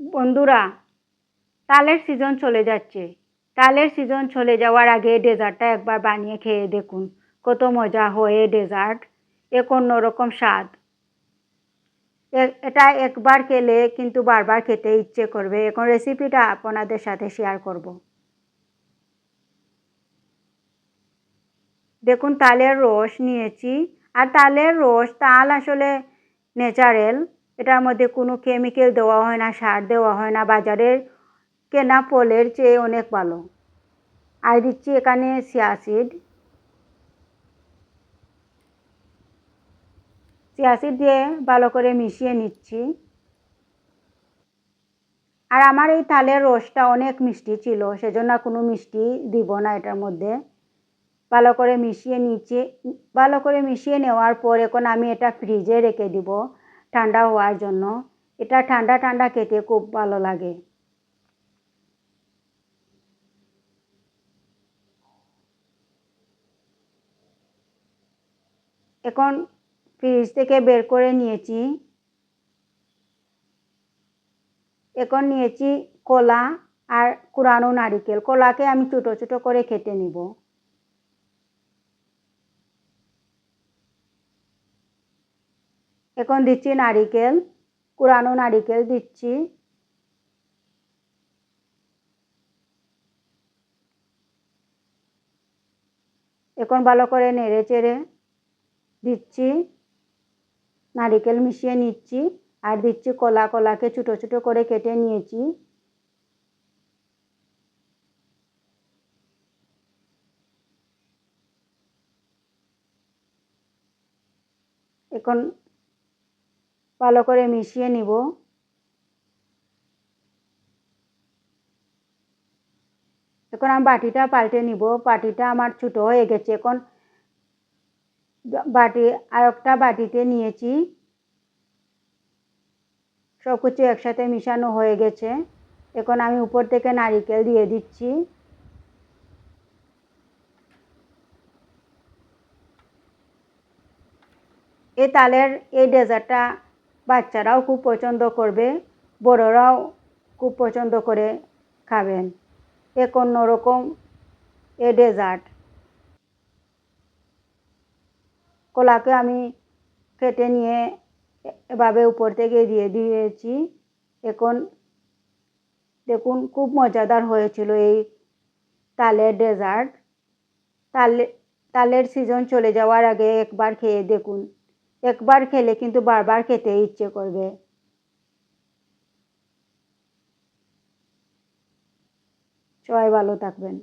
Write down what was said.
বন্ধুরা, তালের সিজন চলে যাচ্ছে। তালের সিজন চলে যাওয়ার আগে ডেজার্টটা একবার বানিয়ে খেয়ে দেখুন। কত মজা হয় ডেজার্ট এক অন্যরকম স্বাদ। এটা একবার খেলে কিন্তু বারবার খেতে ইচ্ছে করবে। এখন রেসিপিটা আপনাদের সাথে শেয়ার করব। দেখুন, তালের রস নিয়েছি। আর তালের রস, তাল আসলে ন্যাচারাল এটার মধ্যে কোনো কেমিক্যাল দেওয়া হয় না, সার দেওয়া হয় না বাজারের কেনা ফলের চেয়ে অনেক ভালো। আর দিচ্ছি এখানে সিয়াসিড সিয়াসিড দিয়ে ভালো করে মিশিয়ে নিচ্ছি। আর আমার এই তালের রসটা অনেক মিষ্টি ছিল, সেজন্য কোনো মিষ্টি দিব না এটার মধ্যে। ভালো করে মিশিয়ে নিচ্ছি ভালো করে মিশিয়ে নেওয়ার পর এখন আমি এটা ফ্রিজে রেখে দিব। ঠান্ডা হওয়ার জন্য। এটা ঠান্ডা ঠান্ডা খেতে খুব ভালো লাগে। এখন ফ্রিজ থেকে বের করে নিয়েছি। এখন নিয়েছি কলা আর কুড়ানো নারিকেল। কলাকে আমি ছোটো ছোটো করে কেটে নিব। এখন দিচ্ছি নারিকেল, কুড়ানো নারিকেল দিচ্ছি। এখন ভালো করে নেড়ে চেড়ে দিচ্ছি। নারিকেল মিশিয়ে নিচ্ছি আর দিচ্ছি কলা, কলাকে ছোটো ছোটো করে কেটে নিয়েছি। এখন ভালো করে মিশিয়ে নিব। এখন আমি বাটিটা পাল্টে নিব। বাটিটা আমার ছোটো হয়ে গেছে। এখন বাটি আর একটা বাটিতে নিয়েছি। সব কিছু একসাথে মিশানো হয়ে গেছে। এখন আমি উপর থেকে নারিকেল দিয়ে দিচ্ছি। এই তালের এই ডেজার্টটা বাচ্চারাও খুব পছন্দ করবে, বড়রাও খুব পছন্দ করে খাবেন। এক অন্যরকম এ ডেজার্ট কলাকে আমি কেটে নিয়ে এভাবে উপর থেকে দিয়ে দিয়েছি। এখন দেখুন, খুব মজাদার হয়েছিল এই তালের ডেজার্ট তালে তালের সিজন চলে যাওয়ার আগে একবার খেয়ে দেখুন। একবার খেলে কিন্তু বারবার খেতে ইচ্ছে করবে। সবাই ভালো থাকবেন।